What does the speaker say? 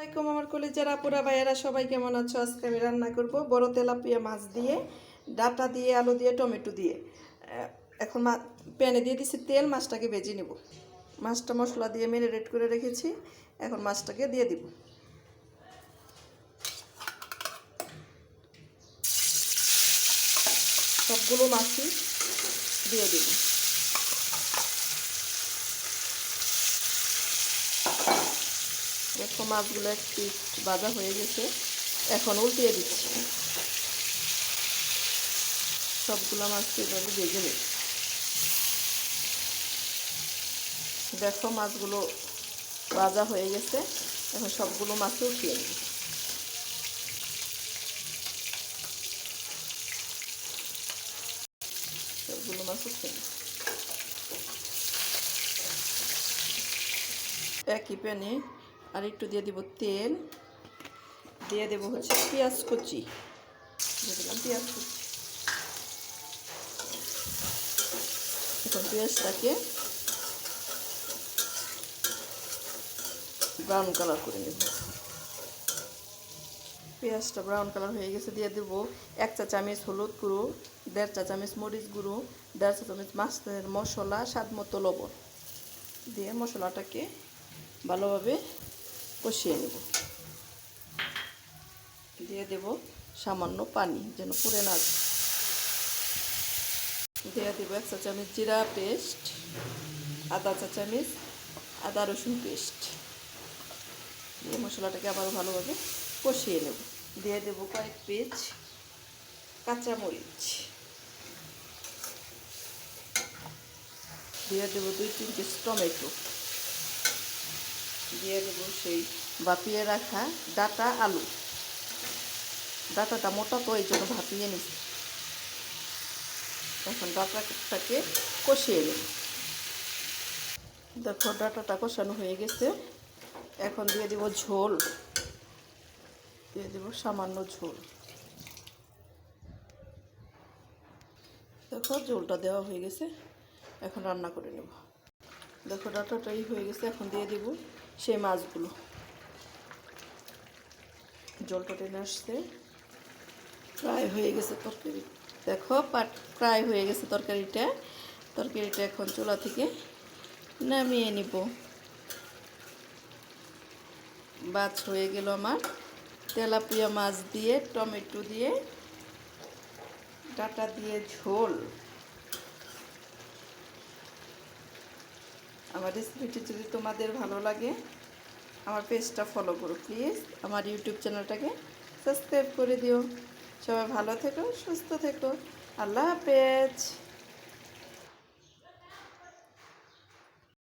আসসালামাইকুম আমার কলেজের আপুরা, ভাইয়েরা, সবাই কেমন আছো? আজকে আমি রান্না করব বড় তেলাপিয়া মাছ দিয়ে, ডাটা দিয়ে, আলু দিয়ে, টমেটো দিয়ে। এখন প্যানে দিয়ে দিছি তেল, মাছটাকে ভেজে নেব। মাছটা মশলা দিয়ে ম্যারিনেট করে রেখেছি, এখন মাছটাকে দিয়ে দিব। সবগুলো মাছই দিয়ে দিব দেখো মাছগুলো একটু ভাজা হয়ে গেছে, এখন উল্টিয়ে দিচ্ছি। সবগুলো মাছকে এভাবে ভেজে নেব। দেখো মাছগুলো ভাজা হয়ে গেছে, এখন সবগুলো মাছ উঠিয়ে নেব। সবগুলো মাছ উঠিয়ে একই প্যানে আর একটু দিয়ে দিব তেল। দিয়ে দেবো হচ্ছে পেঁয়াজ কুচি। দিয়ে পেঁয়াজ কুচি। এখন পেঁয়াজটাকে ব্রাউন কালার করে নেব। পেঁয়াজটা ব্রাউন কালার হয়ে গেছে, দিয়ে দেবো এক চা চামচ হলুদ গুঁড়ো, দেড় চা চামচ মরিচ গুঁড়ো, দেড় চা চামচ মাছের মশলা, স্বাদ মতো লবণ। দিয়ে মশলাটাকে ভালোভাবে কষিয়ে নেব। দিয়ে দেব সামান্য পানি যেন পুড়ে না। দিয়ে দেবো এক চা চামচ জিরা পেস্ট, আদা চা চামচ আদা রসুন পেস্ট। দিয়ে মশলাটাকে আবার ভালোভাবে কষিয়ে নেব। দিয়ে দেবো কয়েক পিস কাঁচামরিচ। দিয়ে দেবো দুই তিন পিস টমেটো। দিয়ে দেবো সেই ভাপিয়ে রাখা ডাটা আলু। ডাটাটা মোটা তো এই জন্য ভাপিয়ে নিচ্ছি এখন ডাটাটাকে কষিয়ে নেব। দেখো, ডাটাটা কষানো হয়ে গেছে। এখন দিয়ে দেবো ঝোল। দিয়ে দেবো সামান্য ঝোল। দেখো, ঝোলটা দেওয়া হয়ে গেছে। এখন রান্না করে নেব। দেখো, ডাটাটাই হয়ে গেছে। এখন দিয়ে দেব সেই মাছগুলো। জলটা টেনে আসছে। প্রায় হয়ে গেছে তরকারি। দেখো, পাট প্রায় হয়ে গেছে তরকারিটা। তরকারিটা এখন চুলা থেকে নামিয়ে নিব। বাছ হয়ে গেল আমার। তেলাপিয়া মাছ দিয়ে, টমেটো দিয়ে, ডাটা দিয়ে ঝোল। আমার রেসিপিটি যদি তোমাদের ভালো লাগে, আমার পেজটা ফলো করো প্লিজ আমার ইউটিউব চ্যানেলটাকে সাবস্ক্রাইব করে দিও। সবাই ভালো থেকো, সুস্থ থেকো। আল্লাহ হাফেজ।